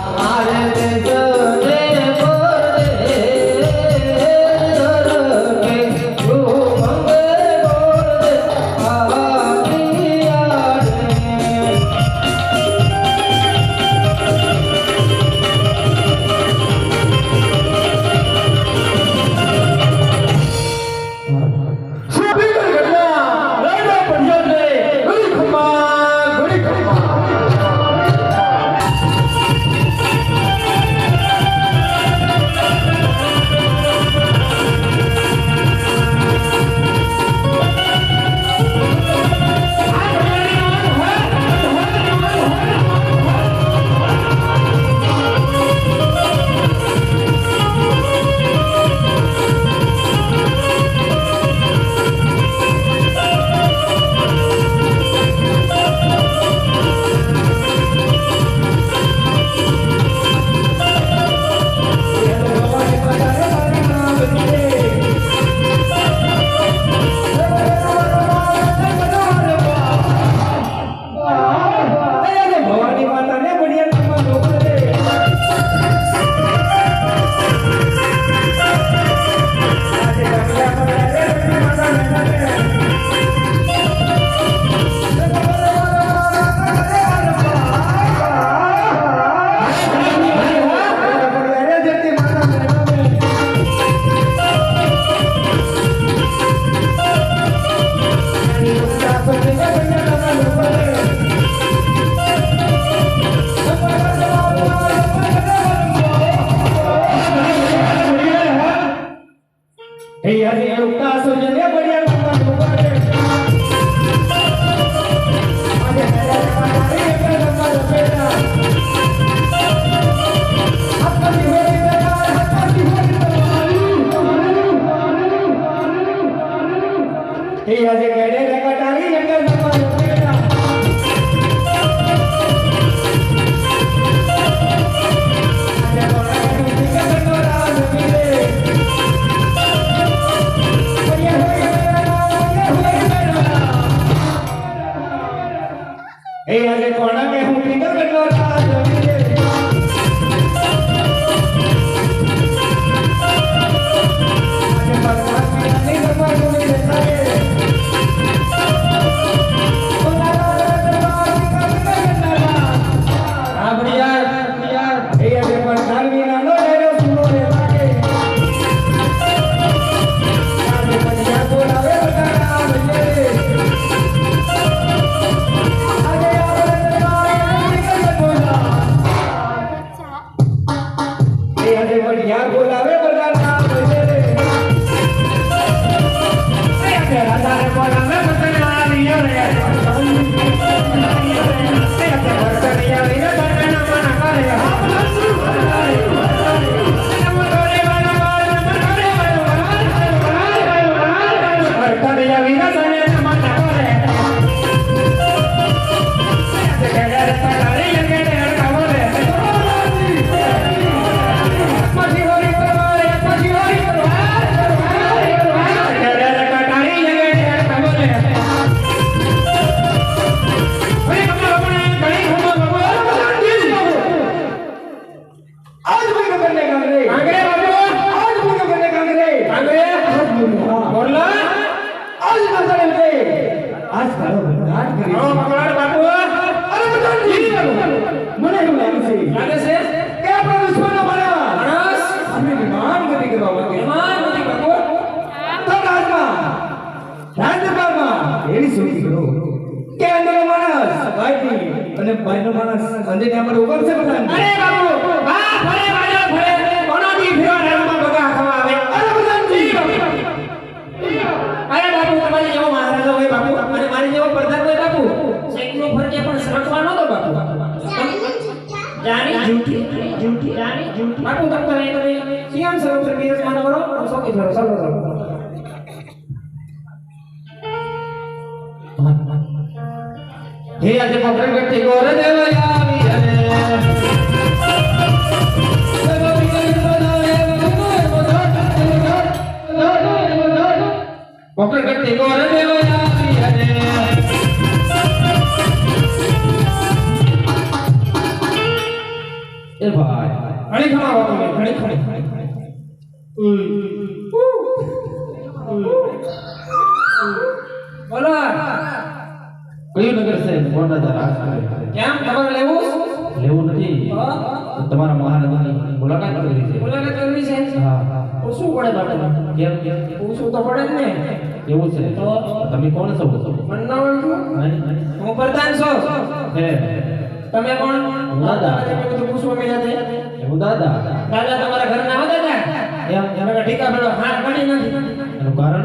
Oh. એ આજે ઉગતા સૂર્યને બળિયારમાં લોકો છે. એવું લાગે છે? કે આપણા મારા અમે વિમાન ગતિ કરવા માંગે તો રાજમાં રાજ્યપાલમાં એવી સૂચી કરો? કે અંદરનો માણસ અને ભાઈનો માણસ અંજને અમારે ઉપર છે બધા અરે બાપુ વાહ ફરે તમ તમે તમે સિયામ સરોવર બિરાજમાન કરો સોકી ફરો સર્વ સર્વ હે આજે પકડ ગટી ગોર દેવયા પકડ એ ભાઈ ઘણી ખમા બાપુ ઘણી ખમા બોલો કયું નગર છે? કોણ રાજા કેમ? તમારે લેવું? લેવું નથી. તમારા મહારાજાની મુલાકાત કરવી છે. મુલાકાત કરવી છે? હા. પૂછવું પડે બાપુ? કેમ? કેમ પૂછવું તો પડે જ ને. એવું છે. તો? તમે કોણ છો? મને ના ઓળખું. હું પ્રધાન છો. હે. તમે કોણ? દાદા. તમે બધું પૂછવા મેં છે હું દાદા. દાદા તમારા ઘરના ના દાદા? એમ એમ. ઠીકા પેલો હાથ પડી નાખી એનું કારણ?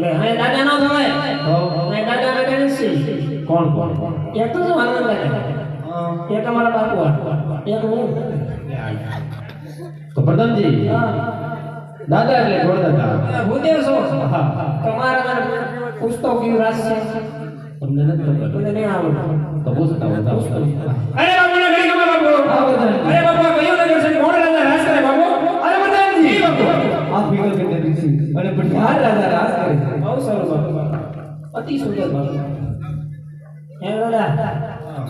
લે હે દાદા નો થવાય. હવે દાદા બેટા છે કોણ કોણ? એક તો આનંદ લાગે એક તમારા બાપુ આ. એક હું. તો પ્રધાનજી. હા. દાદા એટલે ગોળ દાદા. ભૂદેવ છો? હા તમારા મને પૂછતો કયું રાસ છે? તમને નથી ખબર. તમને નહીં આવડે. તો પૂછતા બતાવો અરે બાપુ ને ઘડી ખબર બાપુ. અરે બાપુ કયું નગર છે? કોણ રાજા રાસ કરે બાપુ. અરે પ્રધાનજી બાપુ. આ ફિગર કે ઋષિ અને બિહાર રાજા રાજ કરે છે. બહુ સારું બાપુ. અતિ સુંદર બાપુ. હે દાદા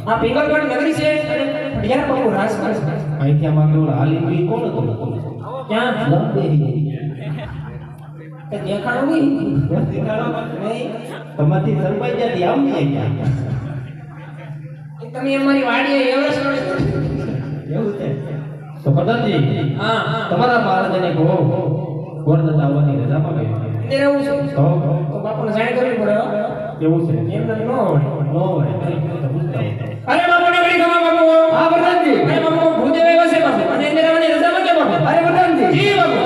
આ પીગલગઢ નગરી છે અને પઢિયાર બાપુ રાસ કરે છે. અહીંથી આમાં કેવળ હાલી ગઈ કોણ હતું? ક્યાં? લંબે દેખાડો નહીં. નહીં. તમારથી સરપાઈ જતી આમ નહીં. તમે અમારી વાડીએ એવરેસ્ટ એવું છે? તો પ્રધાનજી હા તમારા મહારાજને કહો ગોરદાદા આવવાની રજા માંગે એવું છે. તો? બાપુને જાણ કરવી પડે એવું છે? એમને ન હોય. નો હોય હોય. અરે બાપુને ઘડી ખમા બાપુ. હા પ્રધાનજી. અરે બાપુ ભૂદેવ આવ્યા છે બાપુ અને અંદર આવવાની રજા માંગે બાપુ અરે પ્રધાનજી. જી બાપુ.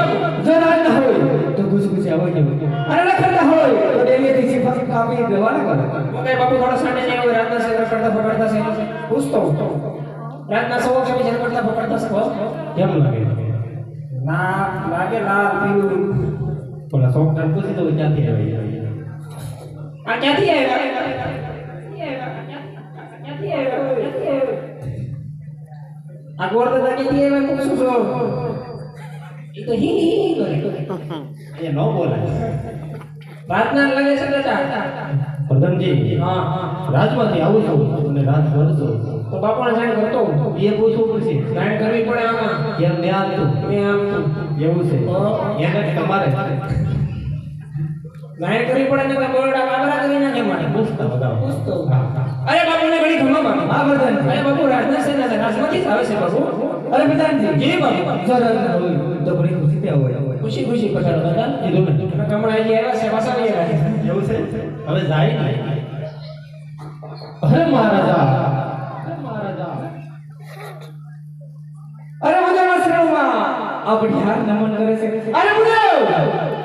જો ના હોય તો ઘુસ ઘુસ આવો જવો અને લખતા હોય તો ડેલીથી સિફાસ કાપી દેવાના કરો હું કઈ બાપુ થોડા સાંડે નહીં હોય રાતના સેવા કરતા પકડતા છે પૂછતો રાતના સવા કે વિચાર કરતા પકડતા છે કેમ લાગે ના લાગે લાલ પીળું ઓલા સોફ્ટવેર પૂછી તો ક્યાંથી આવી આ ક્યાંથી આવ્યા ક્યાંથી આવ્યા ક્યાંથી આ ક્યાંથી આવ્યા પૂછું છો એ તો હી હી હી કરે એ ન બોલાય રાતના લાગે છે દાદા પ્રધાનજી હા હા રાજમાંથી આવું છું અને રાજ ભરશો તો બાપાને જાણ કરતો એ પૂછવું પડશે. જાણ કરવી પડે આમાં. કેમ મેં આમ તું મેં આમ તું એવું છે? એને તમારે. જાણ કરવી પડે ને બોરડા કાબરા કરી નાખે મારે. પૂછતો બતાવો પૂછતો. અરે બાપુને ઘડી ખમા બાપુ હા પ્રધાનજી. અરે બાપુ રાજના સેના છે. રાજમાંથી આવે છે બાપુ. અરે પ્રધાનજી. જી બાપુ. તો ઘણી ખુશી ત્યાં હોય. ખુશી ખુશી પસાર દાદા. કીધું ને હમણાં અહીં આવ્યા છે પાછા નહીં એવું છે? હવે જાય ને અરે મહારાજા. અરે બધાના શ્રમમાં આ બિહાર નમન કરે છે. અરે બુદેવ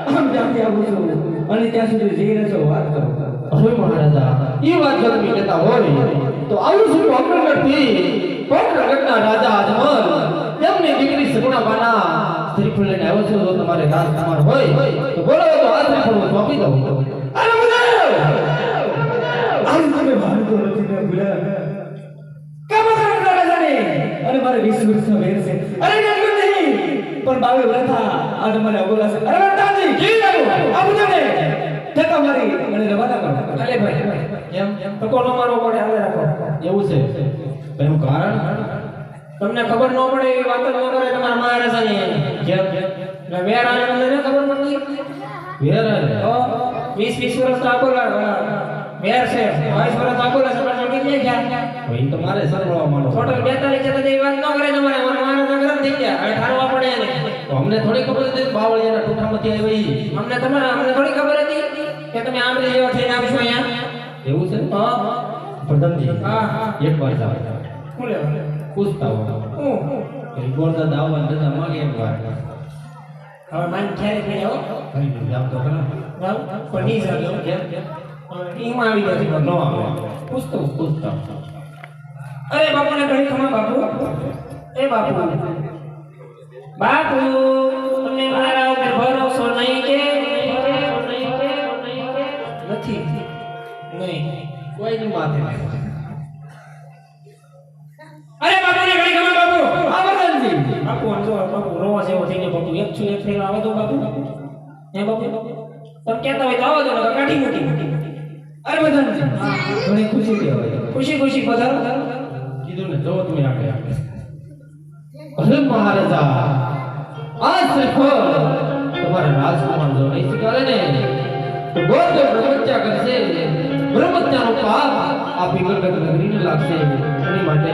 આમ ત્યાંથી આવું છું અને ત્યાં સુધી જઈ છો વાત કરો. અરે મહારાજા એ વાત જો તમે કહેતા હોય તો આવું છું અમરગઢથી પૌત્રગઢના રાજા અજમલ તેમની દીકરી સગુણાબાના શ્રીફળ લઈને આવ્યો છું જો તમારે રાજકુમાર હોય તો બોલો તો આ શ્રીફળ હું સોંપી દઉં અરે અને મારે વીસ વર્ષનો વેર છે અરે નહીં પણ બાવે વ્રથા આજે મને અગોલા છે અરે વરદાનજી કી બાબુ આ બધાને ઠેકા મારી મને રવાના કરો. અલે ભાઈ એમ તો કોનો મારો પડે હાલે રાખો? એવું છે. એનું કારણ? તમને ખબર ન પડે એવી વાતો ન કરે તમારા મહારાજાની જેમ એટલે વેર આને તમને ન ખબર પડતી? વેર તો વીસ વીસ વર્ષ તો આપોલા વેર છે બાવીસ વર્ષ આપોલા છે પણ કેટલી ગયા ભાઈ તમારે મારે સરવળવા માંડો. ટોટલ બેતાલીસ છે તો એ વાત ન કરે તમારે. મારા મહારાજા ગરમ થઈ ગયા. હવે ઠારવા પડે એને. તો અમને થોડી ખબર હતી બાવળિયાના ટૂંકામાંથી આવી. અમને તમારે અમને થોડી ખબર હતી કે તમે આમ જેવા થઈને આવશો અહીંયા. એવું છે? હા. પ્રધાનજી હા હા. એક વાર જાવ શું લેવા પૂછતા હો હું. કે ગોરદાદા આવવાની રજા માંગે વાર હવે માન ક્યારે હો કઈ નહીં જાવ તો ખરા. જાવ પણ નહીં જાવ કેમ કેમ આવી ગયો ન આવે. પૂછતો પૂછતા અરે બાપુને ઘણી ખમા બાપુ. એ બાપુ. બાપુ તમને મારા ઉપર ભરોસો નહીં કે? નથી. નહીં. કોઈની માથે નહીં. અરે બાપુને ઘણી ખમા બાપુ. આવરણજી બાપુ આમ જો બાપુ રોવા જેવો થઈ ગયો બાપુ. એક છું એક ફેર આવે તો બાપુ. હે બાપુ? તમે કહેતા હોય તો આવો તો કાઢી મૂકી. અરે બધાને ઘણી ખુશી કહેવાય ખુશી ખુશી પધારો કીધું ને જો તમે આગળ આગળ અરે મહારાજા આ શ્રીફળ તમારા રાજકુમાર જો નહીં સ્વીકારે ને તો ગોત્ર બ્રહ્મત્યા કરશે. બ્રહ્મત્યાનો પાપ આ પિંગલગઢ નગરીને લાગશે. એની માટે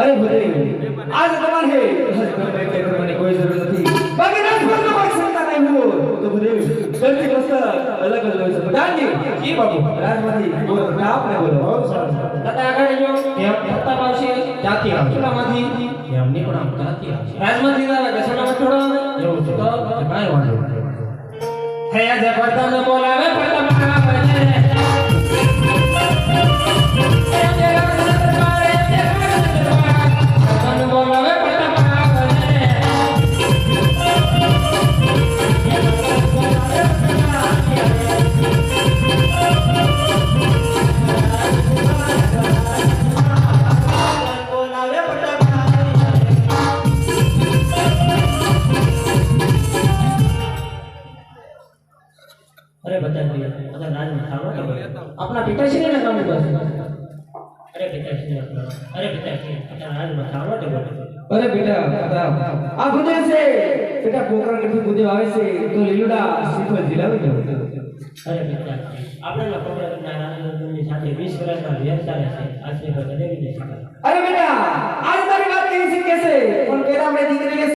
અરે ભૂદેવ આજ તમારે કરવાની કોઈ જરૂર નથી. બાકી રાજપૂતનો કોઈ ક્ષમતા નહીં હોય. તો ભૂદેવ ધરતી વસ્ત્ર અલગ અલગ હોય છે. પ્રધાનજી જી બાબુ રાજમાંથી બોલો આપને બોલો. દાદા આગળ જો કેમ? પ્રતાપ આવશે ક્યાંથી આવશે? કેટલામાંથી એમની પણ આમ ક્યાંથી આવશે. રાજમાંથી આવે કે સોનામાં થોડો આવે. એવું છે તો કાંઈ વાંધો હે પ્રતાપ બોલાવે પ્રતાપ આવે. અરે બેટા અરે બેટા અરે બેટા આ ગુદે છે. બેટા કોકરા કે ગુદે આવે છે. તો લીલુડા સિફલ દિલાવી દો અરે બેટા આપણે ના કોકરા નારાયણ સાથે 20 વર્ષના વ્યવસાય છે. આશીર્વાદ દેવી દે અરે બેટા આજ તારી વાત કેવી છે કેસે પણ પેલા મેં દીકરી